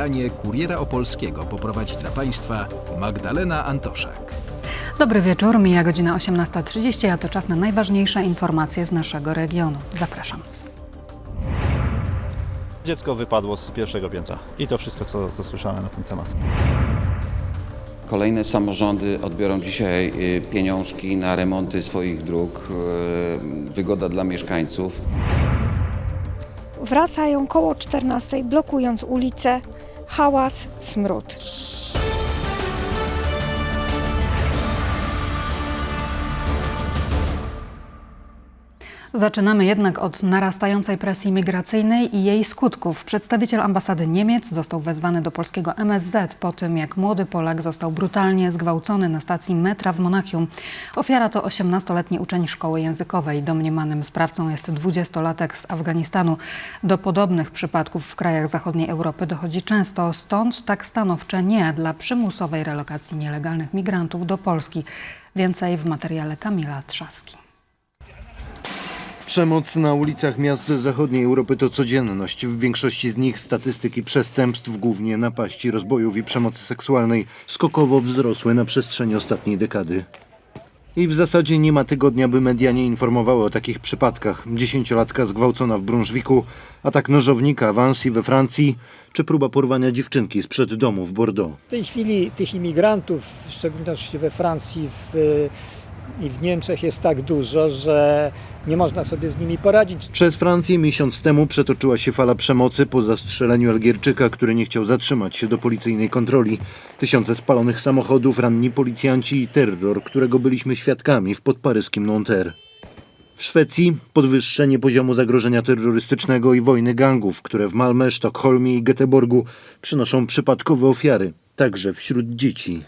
Wydanie Kuriera Opolskiego poprowadzi dla Państwa Magdalena Antoszak. Dobry wieczór, mija godzina 18.30, a to czas na najważniejsze informacje z naszego regionu. Zapraszam. Dziecko wypadło z pierwszego piętra. I to wszystko, co, co słyszałem na ten temat. Kolejne samorządy odbiorą dzisiaj y, pieniążki na remonty swoich dróg. y, Wygoda dla mieszkańców. Wracają koło 14, blokując ulice, hałas, smród. Zaczynamy jednak od narastającej presji migracyjnej i jej skutków. Przedstawiciel ambasady Niemiec został wezwany do polskiego MSZ po tym, jak młody Polak został brutalnie zgwałcony na stacji metra w Monachium. Ofiara to 18-letni uczeń szkoły językowej. Domniemanym sprawcą jest 20-latek z Afganistanu. Do podobnych przypadków w krajach zachodniej Europy dochodzi często, stąd tak stanowcze nie dla przymusowej relokacji nielegalnych migrantów do Polski. Więcej w materiale Kamila Trzaski. Przemoc na ulicach miast zachodniej Europy to codzienność. W większości z nich statystyki przestępstw, głównie napaści, rozbojów i przemocy seksualnej, skokowo wzrosły na przestrzeni ostatniej dekady. I w zasadzie nie ma tygodnia, by media nie informowały o takich przypadkach. Dziesięciolatka zgwałcona w Brunszwiku, atak nożownika w Annecy we Francji, czy próba porwania dziewczynki sprzed domu w Bordeaux. W tej chwili tych imigrantów, w szczególności we Francji w, i w Niemczech jest tak dużo, że nie można sobie z nimi poradzić. Przez Francję miesiąc temu przetoczyła się fala przemocy po zastrzeleniu Algierczyka, który nie chciał zatrzymać się do policyjnej kontroli. Tysiące spalonych samochodów, ranni policjanci i terror, którego byliśmy świadkami w podparyskim Nanterre. W Szwecji podwyższenie poziomu zagrożenia terrorystycznego i wojny gangów, które w Malmę, Sztokholmie i Göteborgu przynoszą przypadkowe ofiary, także wśród dzieci.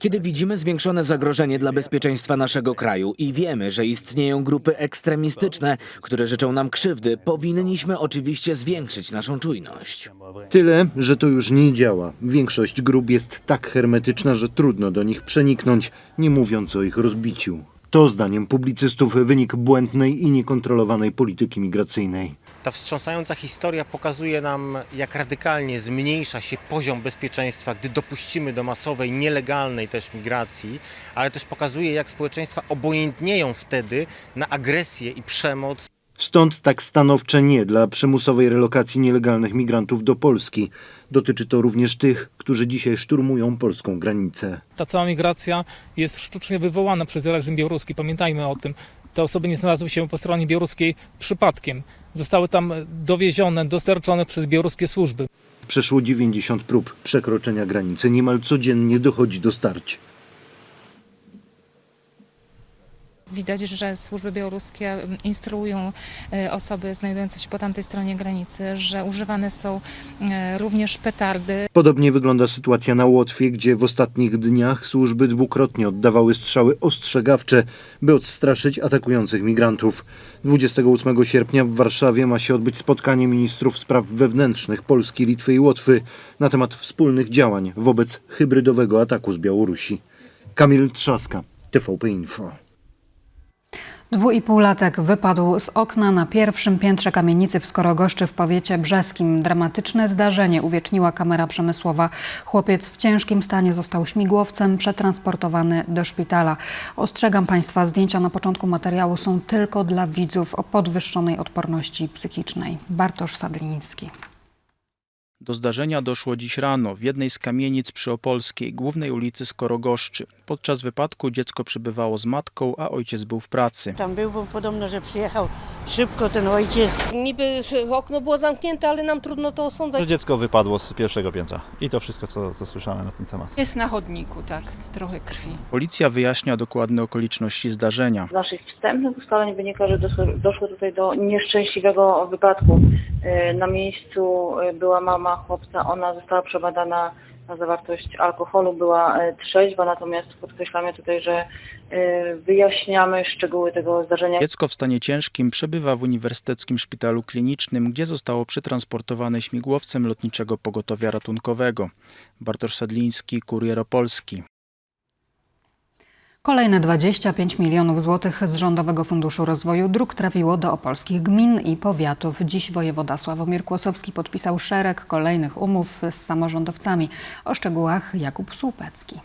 Kiedy widzimy zwiększone zagrożenie dla bezpieczeństwa naszego kraju i wiemy, że istnieją grupy ekstremistyczne, które życzą nam krzywdy, powinniśmy oczywiście zwiększyć naszą czujność. Tyle, że to już nie działa. Większość grup jest tak hermetyczna, że trudno do nich przeniknąć, nie mówiąc o ich rozbiciu. To zdaniem publicystów wynik błędnej i niekontrolowanej polityki migracyjnej. Ta wstrząsająca historia pokazuje nam, jak radykalnie zmniejsza się poziom bezpieczeństwa, gdy dopuścimy do masowej, nielegalnej też migracji, ale też pokazuje, jak społeczeństwa obojętnieją wtedy na agresję i przemoc. Stąd tak stanowcze nie dla przymusowej relokacji nielegalnych migrantów do Polski. Dotyczy to również tych, którzy dzisiaj szturmują polską granicę. ta cała migracja jest sztucznie wywołana przez reżim białoruski. Pamiętajmy o tym. Te osoby nie znalazły się po stronie białoruskiej przypadkiem. Zostały tam dowiezione, dostarczone przez białoruskie służby. Przeszło 90 prób przekroczenia granicy. Niemal codziennie dochodzi do starć. Widać, że służby białoruskie mm, instruują e, osoby znajdujące się po tamtej stronie granicy, że używane są e, również petardy. Podobnie wygląda sytuacja na Łotwie, gdzie w ostatnich dniach służby dwukrotnie oddawały strzały ostrzegawcze, by odstraszyć atakujących migrantów. 28 sierpnia w Warszawie ma się odbyć spotkanie ministrów spraw wewnętrznych Polski, Litwy i Łotwy na temat wspólnych działań wobec hybrydowego ataku z Białorusi. Kamil Trzaska, TVP Info. Dwuipółlatek wypadł z okna na pierwszym piętrze kamienicy w Skorogoszczy w powiecie brzeskim. Dramatyczne zdarzenie uwieczniła kamera przemysłowa. Chłopiec w ciężkim stanie został śmigłowcem przetransportowany do szpitala. Ostrzegam Państwa, zdjęcia na początku materiału są tylko dla widzów o podwyższonej odporności psychicznej. Bartosz Sadliński. Do zdarzenia doszło dziś rano w jednej z kamienic przy Opolskiej, głównej ulicy Skorogoszczy. Podczas wypadku dziecko przybywało z matką, a ojciec był w pracy. Tam był, bo podobno, że przyjechał szybko ten ojciec. Niby okno było zamknięte, ale nam trudno to osądzać. Że dziecko wypadło z pierwszego piętra. I to wszystko, co, co słyszałem na ten temat. Jest na chodniku, tak, trochę krwi. Policja wyjaśnia dokładne okoliczności zdarzenia. Z naszych wstępnych ustaleń wynika, że doszło, doszło tutaj do nieszczęśliwego wypadku. Yy, Na miejscu yy, była mama chłopca, ona została przebadana na zawartość alkoholu, była yy, trzeźwa, natomiast podkreślamy tutaj, że yy, wyjaśniamy szczegóły tego zdarzenia. Dziecko w stanie ciężkim przebywa w Uniwersyteckim Szpitalu Klinicznym, gdzie zostało przetransportowane śmigłowcem lotniczego pogotowia ratunkowego. Bartosz Sadliński, Kurier Opolski. Kolejne 25 milionów złotych z Rządowego Funduszu Rozwoju Dróg trafiło do opolskich gmin i powiatów. Dziś wojewoda Sławomir Kłosowski podpisał szereg kolejnych umów z samorządowcami. O szczegółach Jakub Słupecki.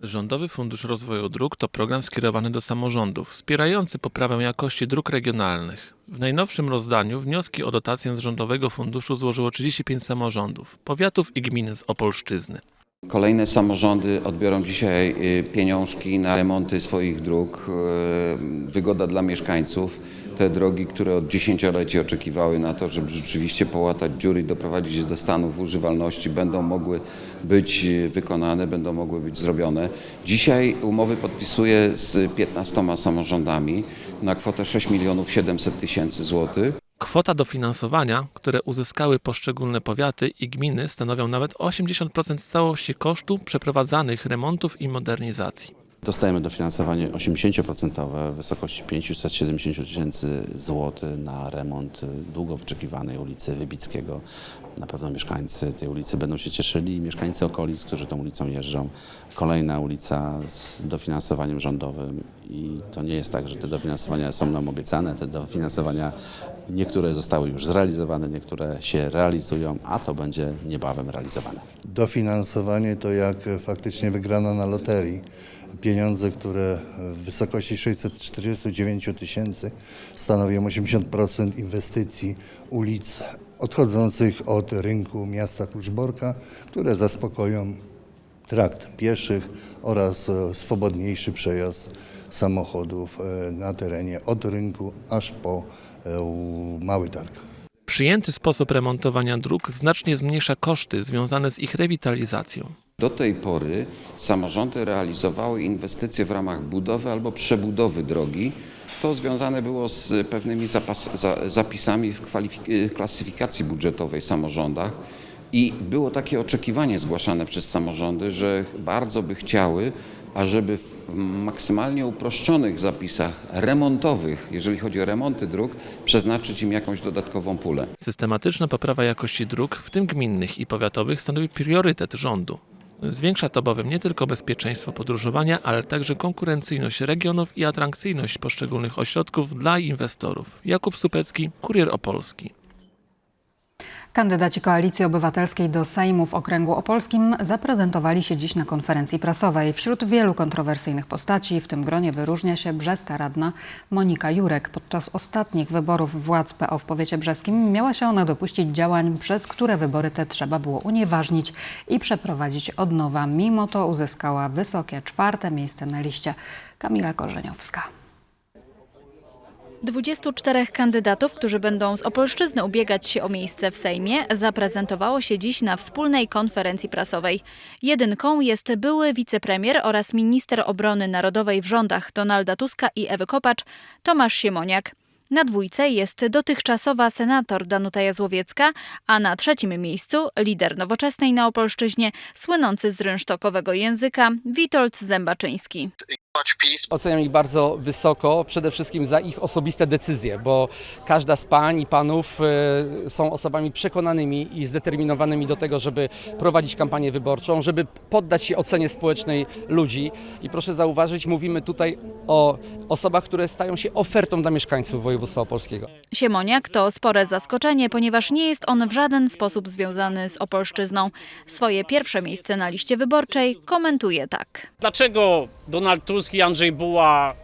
Rządowy Fundusz Rozwoju Dróg to program skierowany do samorządów, wspierający poprawę jakości dróg regionalnych. W najnowszym rozdaniu wnioski o dotację z Rządowego Funduszu złożyło 35 samorządów, powiatów i gmin z Opolszczyzny. Kolejne samorządy odbiorą dzisiaj y, pieniążki na remonty swoich dróg. y, Wygoda dla mieszkańców. Te drogi, które od dziesięcioleci oczekiwały na to, żeby rzeczywiście połatać dziury i doprowadzić je do stanów używalności, będą mogły być y, wykonane, będą mogły być zrobione. Dzisiaj umowy podpisuję z 15 samorządami na kwotę 6 milionów 700 tysięcy złotych. Kwota dofinansowania, które uzyskały poszczególne powiaty i gminy, stanowią nawet 80% całości kosztu przeprowadzanych remontów i modernizacji. Dostajemy dofinansowanie 80% w wysokości 570 tysięcy złotych na remont długo wyczekiwanej ulicy Wybickiego. Na pewno mieszkańcy tej ulicy będą się cieszyli i mieszkańcy okolic, którzy tą ulicą jeżdżą. Kolejna ulica z dofinansowaniem rządowym i to nie jest tak, że te dofinansowania są nam obiecane. Te dofinansowania niektóre zostały już zrealizowane, niektóre się realizują, a to będzie niebawem realizowane. Dofinansowanie to jak faktycznie wygrana na loterii. Pieniądze, które w wysokości 649 tysięcy stanowią 80% inwestycji ulic odchodzących od rynku miasta Kluczborka, które zaspokoją trakt pieszych oraz e, swobodniejszy przejazd samochodów e, na terenie od rynku aż po e, Mały Targ. Przyjęty sposób remontowania dróg znacznie zmniejsza koszty związane z ich rewitalizacją. Do tej pory samorządy realizowały inwestycje w ramach budowy albo przebudowy drogi. To związane było z pewnymi zapas, za, zapisami w kwalifik- klasyfikacji budżetowej w samorządach i było takie oczekiwanie zgłaszane przez samorządy, że bardzo by chciały, ażeby w maksymalnie uproszczonych zapisach remontowych, jeżeli chodzi o remonty dróg, przeznaczyć im jakąś dodatkową pulę. Systematyczna poprawa jakości dróg, w tym gminnych i powiatowych, stanowi priorytet rządu. Zwiększa to bowiem nie tylko bezpieczeństwo podróżowania, ale także konkurencyjność regionów i atrakcyjność poszczególnych ośrodków dla inwestorów. Jakub Supecki, Kurier Opolski. Kandydaci Koalicji Obywatelskiej do Sejmu w Okręgu Opolskim zaprezentowali się dziś na konferencji prasowej. Wśród wielu kontrowersyjnych postaci w tym gronie wyróżnia się brzeska radna Monika Jurek. Podczas ostatnich wyborów władz PO w powiecie brzeskim miała się ona dopuścić działań, przez które wybory te trzeba było unieważnić i przeprowadzić od nowa. Mimo to uzyskała wysokie czwarte miejsce na liście. Kamila Korzeniowska. 24 kandydatów, którzy będą z Opolszczyzny ubiegać się o miejsce w Sejmie, zaprezentowało się dziś na wspólnej konferencji prasowej. Jedynką jest były wicepremier oraz minister obrony narodowej w rządach Donalda Tuska i Ewy Kopacz, Tomasz Siemoniak. Na dwójce jest dotychczasowa senator Danuta Jazłowiecka, a na trzecim miejscu lider nowoczesnej na Opolszczyźnie, słynący z rynsztokowego języka, Witold Zębaczyński. Oceniam ich bardzo wysoko, przede wszystkim za ich osobiste decyzje, bo każda z pań i panów e, są osobami przekonanymi i zdeterminowanymi do tego, żeby prowadzić kampanię wyborczą, żeby poddać się ocenie społecznej ludzi. I proszę zauważyć, mówimy tutaj o osobach, które stają się ofertą dla mieszkańców województwa opolskiego. Siemoniak to spore zaskoczenie, ponieważ nie jest on w żaden sposób związany z Opolszczyzną. Swoje pierwsze miejsce na liście wyborczej komentuje tak. Dlaczego Donald Tusk i Andrzej Buła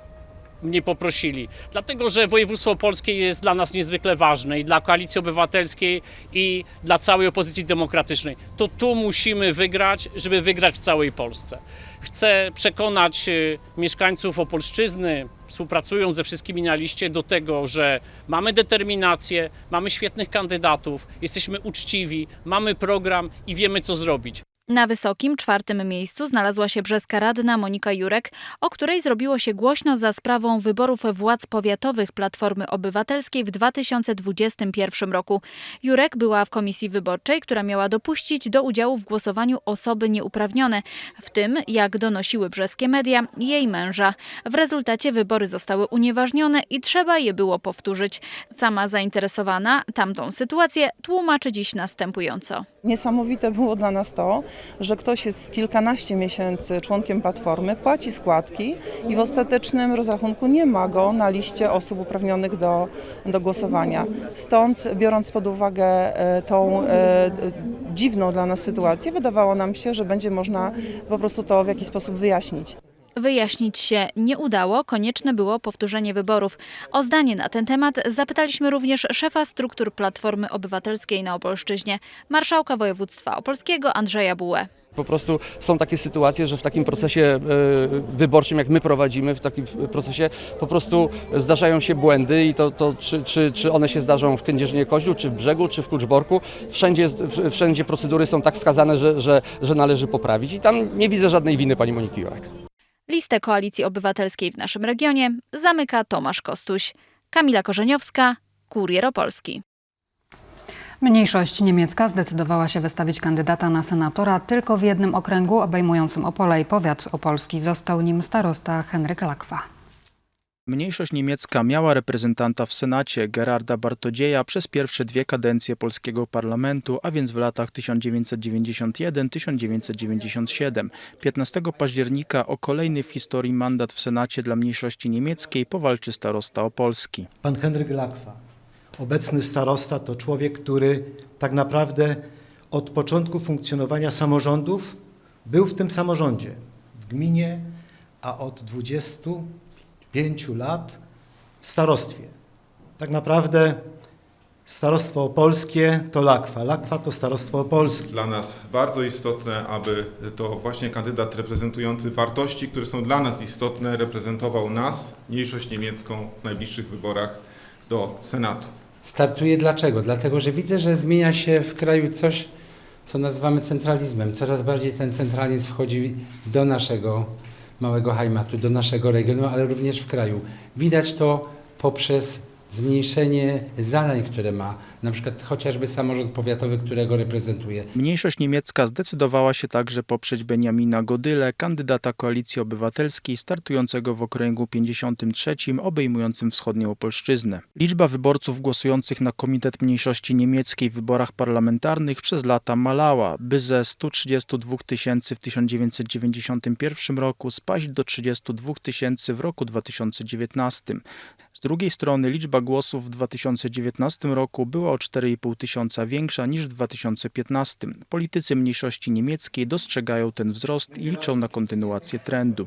mnie poprosili? Dlatego, że województwo opolskie jest dla nas niezwykle ważne i dla Koalicji Obywatelskiej i dla całej opozycji demokratycznej. To tu musimy wygrać, żeby wygrać w całej Polsce. Chcę przekonać y, mieszkańców Opolszczyzny, współpracując ze wszystkimi na liście, do tego, że mamy determinację, mamy świetnych kandydatów, jesteśmy uczciwi, mamy program i wiemy, co zrobić. Na wysokim, czwartym miejscu znalazła się brzeska radna Monika Jurek, o której zrobiło się głośno za sprawą wyborów władz powiatowych Platformy Obywatelskiej w 2021 roku. Jurek była w komisji wyborczej, która miała dopuścić do udziału w głosowaniu osoby nieuprawnione, w tym, jak donosiły brzeskie media, jej męża. W rezultacie wybory zostały unieważnione i trzeba je było powtórzyć. Sama zainteresowana tamtą sytuację tłumaczy dziś następująco. Niesamowite było dla nas to, że ktoś jest kilkanaście miesięcy członkiem Platformy, płaci składki i w ostatecznym rozrachunku nie ma go na liście osób uprawnionych do, do głosowania. Stąd, biorąc pod uwagę e, tą e, dziwną dla nas sytuację, wydawało nam się, że będzie można po prostu to w jakiś sposób wyjaśnić. Wyjaśnić się nie udało, konieczne było powtórzenie wyborów. O zdanie na ten temat zapytaliśmy również szefa struktur Platformy Obywatelskiej na Opolszczyźnie, marszałka województwa opolskiego Andrzeja Bułę. Po prostu są takie sytuacje, że w takim procesie e, wyborczym, jak my prowadzimy, w takim procesie po prostu zdarzają się błędy i to, to czy, czy, czy one się zdarzą w Kędzierzynie-Koźlu, czy w Brzegu, czy w Kluczborku, wszędzie, wszędzie procedury są tak wskazane, że, że, że należy poprawić i tam nie widzę żadnej winy pani Moniki Jurek. Listę Koalicji Obywatelskiej w naszym regionie zamyka Tomasz Kostuś. Kamila Korzeniowska, Kurier Opolski. Mniejszość niemiecka zdecydowała się wystawić kandydata na senatora tylko w jednym okręgu obejmującym Opole i powiat opolski. Został nim starosta Henryk Lakwa. Mniejszość niemiecka miała reprezentanta w Senacie Gerarda Bartodzieja przez pierwsze dwie kadencje polskiego parlamentu, a więc w latach 1991-1997. 15 października o kolejny w historii mandat w Senacie dla mniejszości niemieckiej powalczy starosta opolski. Pan Henryk Lakwa, obecny starosta, to człowiek, który tak naprawdę od początku funkcjonowania samorządów był w tym samorządzie, w gminie, a od 25 lat w starostwie. Tak naprawdę starostwo opolskie to Lakwa, Lakwa to starostwo opolskie. Dla nas bardzo istotne, aby to właśnie kandydat reprezentujący wartości, które są dla nas istotne, reprezentował nas, mniejszość niemiecką, w najbliższych wyborach do Senatu. Startuję dlaczego? Dlatego, że widzę, że zmienia się w kraju coś, co nazywamy centralizmem. Coraz bardziej ten centralizm wchodzi do naszego małego Heimatu, do naszego regionu, ale również w kraju. Widać to poprzez zmniejszenie zadań, które ma, na przykład chociażby samorząd powiatowy, którego reprezentuje. Mniejszość niemiecka zdecydowała się także poprzeć Benjamina Godyle, kandydata Koalicji Obywatelskiej startującego w okręgu 53 obejmującym wschodnią Opolszczyznę. Liczba wyborców głosujących na Komitet Mniejszości Niemieckiej w wyborach parlamentarnych przez lata malała, by ze 132 tysięcy w 1991 roku spaść do 32 tysięcy w roku 2019. Z drugiej strony liczba głosów w 2019 roku była o 4,5 tysiąca większa niż w 2015. Politycy mniejszości niemieckiej dostrzegają ten wzrost i liczą na kontynuację trendu.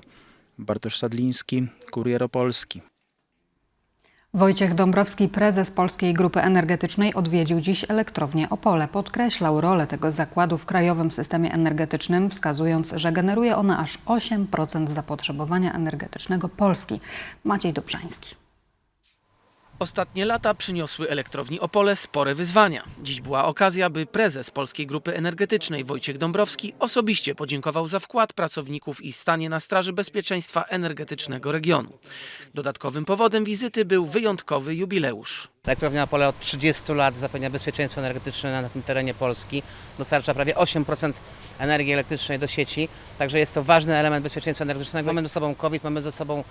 Bartosz Sadliński, Kurier Opolski. Wojciech Dąbrowski, prezes Polskiej Grupy Energetycznej, odwiedził dziś elektrownię Opole. Podkreślał rolę tego zakładu w krajowym systemie energetycznym, wskazując, że generuje ona aż 8% zapotrzebowania energetycznego Polski. Maciej Dobrzański. Ostatnie lata przyniosły elektrowni Opole spore wyzwania. Dziś była okazja, by prezes Polskiej Grupy Energetycznej Wojciech Dąbrowski osobiście podziękował za wkład pracowników i stanie na straży bezpieczeństwa energetycznego regionu. Dodatkowym powodem wizyty był wyjątkowy jubileusz. Elektrownia Opole od 30 lat zapewnia bezpieczeństwo energetyczne na tym terenie Polski. Dostarcza prawie 8% energii elektrycznej do sieci, także jest to ważny element bezpieczeństwa energetycznego. Mamy ze sobą COVID, mamy ze sobą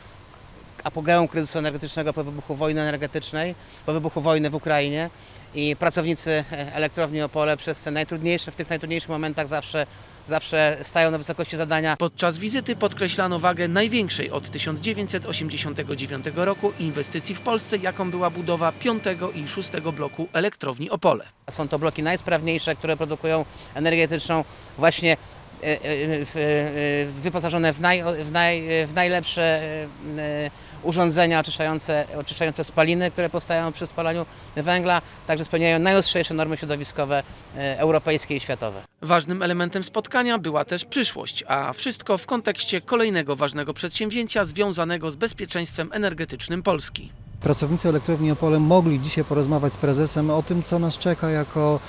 apogeum kryzysu energetycznego po wybuchu wojny energetycznej, po wybuchu wojny w Ukrainie i pracownicy elektrowni Opole przez te najtrudniejsze, w tych najtrudniejszych momentach zawsze, zawsze stają na wysokości zadania. Podczas wizyty podkreślano wagę największej od 1989 roku inwestycji w Polsce, jaką była budowa piątego i szóstego bloku elektrowni Opole. Są to bloki najsprawniejsze, które produkują energię elektryczną właśnie e, e, e, wyposażone w, naj, w, naj, w najlepsze e, urządzenia oczyszczające, oczyszczające spaliny, które powstają przy spalaniu węgla, także spełniają najostrzejsze normy środowiskowe e, europejskie i światowe. Ważnym elementem spotkania była też przyszłość, a wszystko w kontekście kolejnego ważnego przedsięwzięcia związanego z bezpieczeństwem energetycznym Polski. Pracownicy elektrowni Opole mogli dzisiaj porozmawiać z prezesem o tym, co nas czeka jako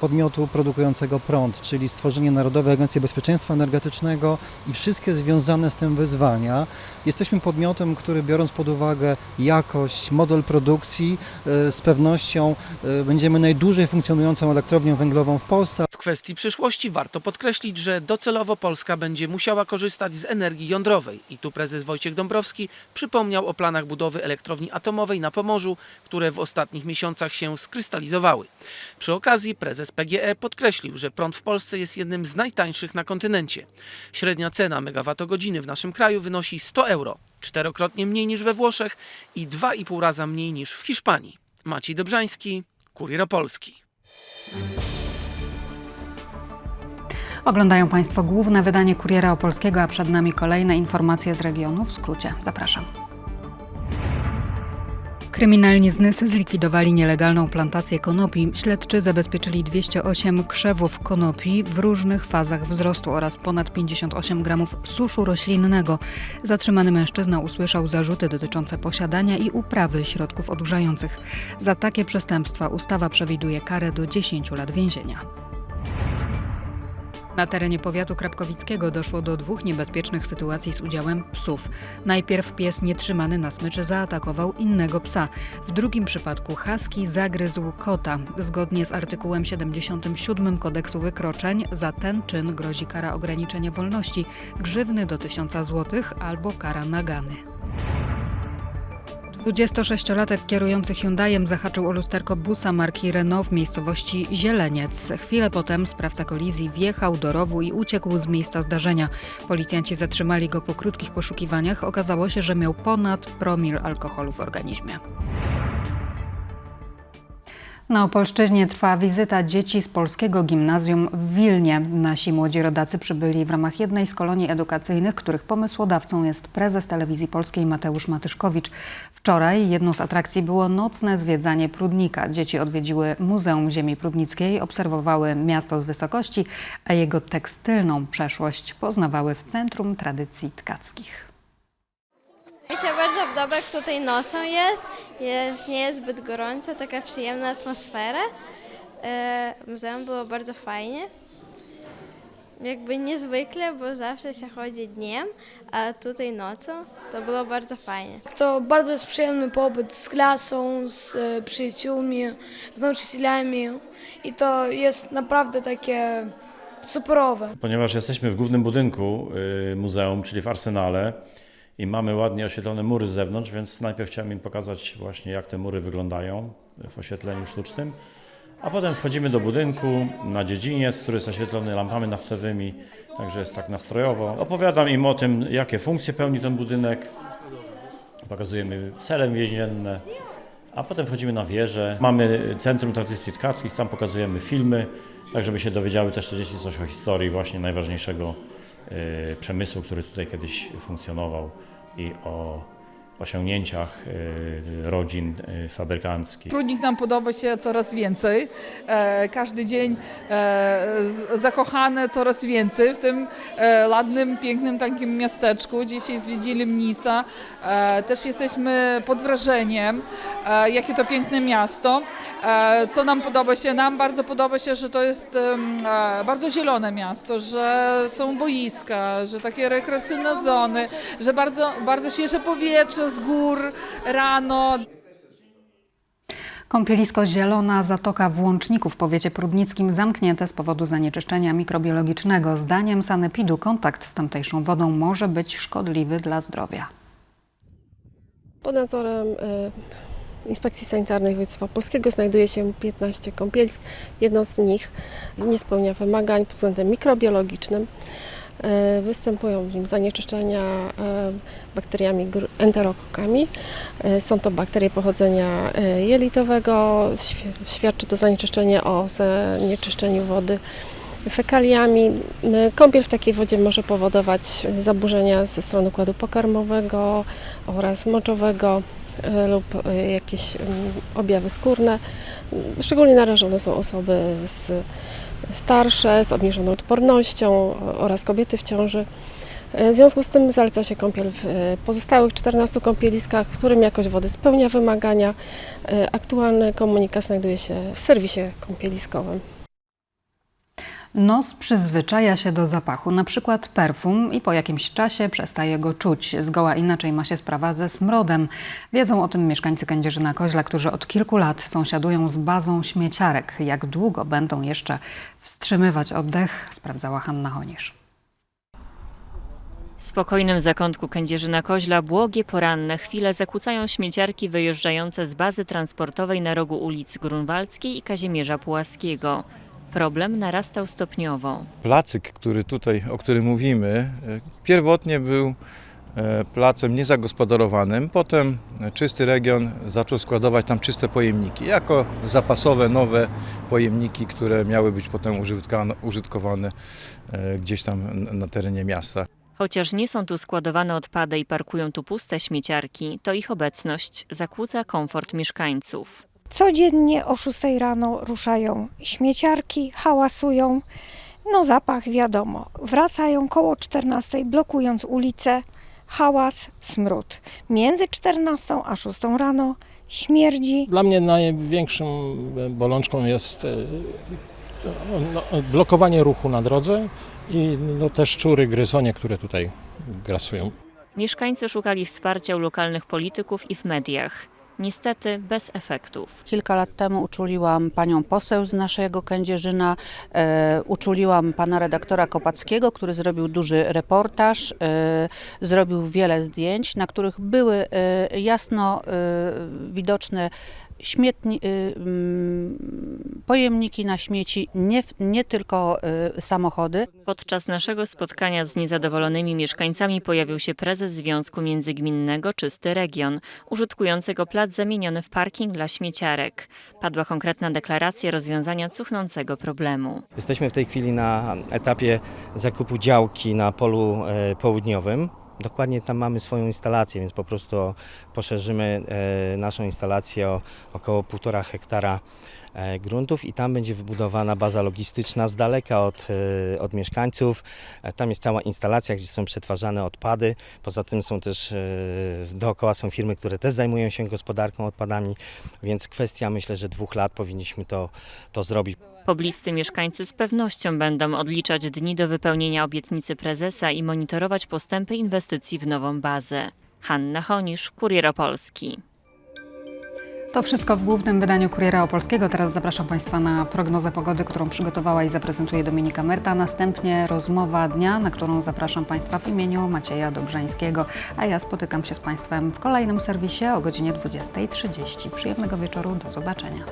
podmiotu produkującego prąd, czyli stworzenie Narodowej Agencji Bezpieczeństwa Energetycznego i wszystkie związane z tym wyzwania. Jesteśmy podmiotem, który biorąc pod uwagę jakość, model produkcji, y, z pewnością y, będziemy najdłużej funkcjonującą elektrownią węglową w Polsce. W kwestii przyszłości warto podkreślić, że docelowo Polska będzie musiała korzystać z energii jądrowej i tu prezes Wojciech Dąbrowski przypomniał o planach budowy elektrowni elektrowni atomowej na Pomorzu, które w ostatnich miesiącach się skrystalizowały. Przy okazji prezes PGE podkreślił, że prąd w Polsce jest jednym z najtańszych na kontynencie. Średnia cena megawattogodziny w naszym kraju wynosi 100 euro, czterokrotnie mniej niż we Włoszech i 2,5 raza mniej niż w Hiszpanii. Maciej Dobrzański, Kurier Opolski. Oglądają Państwo główne wydanie Kuriera Opolskiego, a przed nami kolejne informacje z regionu. W skrócie, zapraszam. Kryminalni z Nysy zlikwidowali nielegalną plantację konopi. Śledczy zabezpieczyli 208 krzewów konopi w różnych fazach wzrostu oraz ponad 58 gramów suszu roślinnego. Zatrzymany mężczyzna usłyszał zarzuty dotyczące posiadania i uprawy środków odurzających. Za takie przestępstwa ustawa przewiduje karę do 10 lat więzienia. Na terenie powiatu krapkowickiego doszło do dwóch niebezpiecznych sytuacji z udziałem psów. Najpierw pies nietrzymany na smyczy zaatakował innego psa. W drugim przypadku husky zagryzł kota. Zgodnie z artykułem 77 kodeksu wykroczeń za ten czyn grozi kara ograniczenia wolności, grzywny do 1000 zł albo kara nagany. 26-latek kierujący Hyundaiem zahaczył o lusterko busa marki Renault w miejscowości Zieleniec. Chwilę potem sprawca kolizji wjechał do rowu i uciekł z miejsca zdarzenia. Policjanci zatrzymali go po krótkich poszukiwaniach. Okazało się, że miał ponad promil alkoholu w organizmie. Na Opolszczyźnie trwa wizyta dzieci z polskiego gimnazjum w Wilnie. Nasi młodzi rodacy przybyli w ramach jednej z kolonii edukacyjnych, których pomysłodawcą jest prezes telewizji polskiej Mateusz Matyszkowicz. Wczoraj jedną z atrakcji było nocne zwiedzanie Prudnika. Dzieci odwiedziły Muzeum Ziemi Prudnickiej, obserwowały miasto z wysokości, a jego tekstylną przeszłość poznawały w Centrum Tradycji Tkackich. Mi się bardzo podoba, jak tutaj nocą jest. jest. Nie jest zbyt gorąco, taka przyjemna atmosfera. E, muzeum było bardzo fajnie. Jakby niezwykle, bo zawsze się chodzi dniem, a tutaj nocą to było bardzo fajnie. To bardzo jest przyjemny pobyt z klasą, z e, przyjaciółmi, z nauczycielami i to jest naprawdę takie superowe. Ponieważ jesteśmy w głównym budynku y, muzeum, czyli w Arsenale i mamy ładnie oświetlone mury z zewnątrz, więc najpierw chciałem im pokazać właśnie jak te mury wyglądają w oświetleniu sztucznym. A potem wchodzimy do budynku na dziedziniec, który jest oświetlony lampami naftowymi, także jest tak nastrojowo. Opowiadam im o tym, jakie funkcje pełni ten budynek. Pokazujemy cele więzienne, a potem wchodzimy na wieżę. Mamy Centrum Tradycji Tkackich, tam pokazujemy filmy, tak żeby się dowiedziały też te dzieci coś o historii właśnie najważniejszego y, przemysłu, który tutaj kiedyś funkcjonował i o osiągnięciach y, rodzin y, fabrykanckich. Prudnik nam podoba się coraz więcej. E, każdy dzień e, z- zakochany coraz więcej w tym e, ładnym, pięknym takim miasteczku. Dzisiaj zwiedzili Mnisa. Też jesteśmy pod wrażeniem, jakie to piękne miasto. Co nam podoba się? Nam bardzo podoba się, że to jest bardzo zielone miasto, że są boiska, że takie rekreacyjne zony, że bardzo, bardzo świeże powietrze z gór rano. Kąpielisko Zielona Zatoka w Łączniku w powiecie prudnickim zamknięte z powodu zanieczyszczenia mikrobiologicznego. Zdaniem Sanepidu kontakt z tamtejszą wodą może być szkodliwy dla zdrowia. Pod nadzorem e, Inspekcji Sanitarnej Województwa Polskiego znajduje się 15 kąpielisk. Jedno z nich nie spełnia wymagań pod względem mikrobiologicznym. E, Występują w nim zanieczyszczenia e, bakteriami enterokokami. E, Są to bakterie pochodzenia jelitowego. Świ- Świadczy to zanieczyszczenie o zanieczyszczeniu wody fekaliami. Kąpiel w takiej wodzie może powodować zaburzenia ze strony układu pokarmowego oraz moczowego lub jakieś mm, objawy skórne. Szczególnie narażone są osoby z starsze, z obniżoną odpornością oraz kobiety w ciąży. E, W związku z tym zaleca się kąpiel w e, pozostałych 14 kąpieliskach, w którym jakość wody spełnia wymagania. E, Aktualny komunikat znajduje się w serwisie kąpieliskowym. Nos przyzwyczaja się do zapachu, na przykład perfum i po jakimś czasie przestaje go czuć. Zgoła inaczej ma się sprawa ze smrodem. Wiedzą o tym mieszkańcy Kędzierzyna Koźla, którzy od kilku lat sąsiadują z bazą śmieciarek. Jak długo będą jeszcze wstrzymywać oddech, sprawdzała Hanna Honisz. W spokojnym zakątku Kędzierzyna-Koźla błogie poranne chwile zakłócają śmieciarki wyjeżdżające z bazy transportowej na rogu ulic Grunwaldzkiej i Kazimierza Pułaskiego. Problem narastał stopniowo. Placyk, który tutaj, o którym mówimy, e, pierwotnie był e, placem niezagospodarowanym. Potem czysty region zaczął składować tam czyste pojemniki, jako zapasowe, nowe pojemniki, które miały być potem użytkowane e, gdzieś tam na terenie miasta. Chociaż nie są tu składowane odpady i parkują tu puste śmieciarki, to ich obecność zakłóca komfort mieszkańców. Codziennie o 6 rano ruszają śmieciarki, hałasują. No zapach wiadomo. Wracają koło 14, blokując ulicę. Hałas, smród. Między 14 a 6 rano śmierdzi. Dla mnie największą bolączką jest e, no, blokowanie ruchu na drodze i no, te szczury, gryzonie, które tutaj grasują. Mieszkańcy szukali wsparcia u lokalnych polityków i w mediach. Niestety bez efektów. Kilka lat temu uczuliłam panią poseł z naszego Kędzierzyna, e, uczuliłam pana redaktora Kopackiego, który zrobił duży reportaż, e, zrobił wiele zdjęć, na których były e, jasno e, widoczne śmietni, e, mm, pojemniki na śmieci, nie, nie tylko e, samochody. Podczas naszego spotkania z niezadowolonymi mieszkańcami pojawił się prezes Związku Międzygminnego Czysty Region, użytkującego plac zamieniony w parking dla śmieciarek. Padła konkretna deklaracja rozwiązania cuchnącego problemu. Jesteśmy w tej chwili na etapie zakupu działki na polu e, południowym. Dokładnie tam mamy swoją instalację, więc po prostu poszerzymy e, naszą instalację o około 1,5 hektara gruntów i tam będzie wybudowana baza logistyczna z daleka od, e, od mieszkańców. E, Tam jest cała instalacja, gdzie są przetwarzane odpady. Poza tym są też e, dookoła są firmy, które też zajmują się gospodarką odpadami, więc kwestia myślę, że dwóch lat powinniśmy to, to zrobić. Pobliscy mieszkańcy z pewnością będą odliczać dni do wypełnienia obietnicy prezesa i monitorować postępy inwestycji w nową bazę. Hanna Honisz, Kurier Opolski. To wszystko w głównym wydaniu Kuriera Opolskiego. Teraz zapraszam Państwa na prognozę pogody, którą przygotowała i zaprezentuje Dominika Merta. Następnie rozmowa dnia, na którą zapraszam Państwa w imieniu Macieja Dobrzańskiego. A ja spotykam się z Państwem w kolejnym serwisie o godzinie 20.30. Przyjemnego wieczoru, do zobaczenia.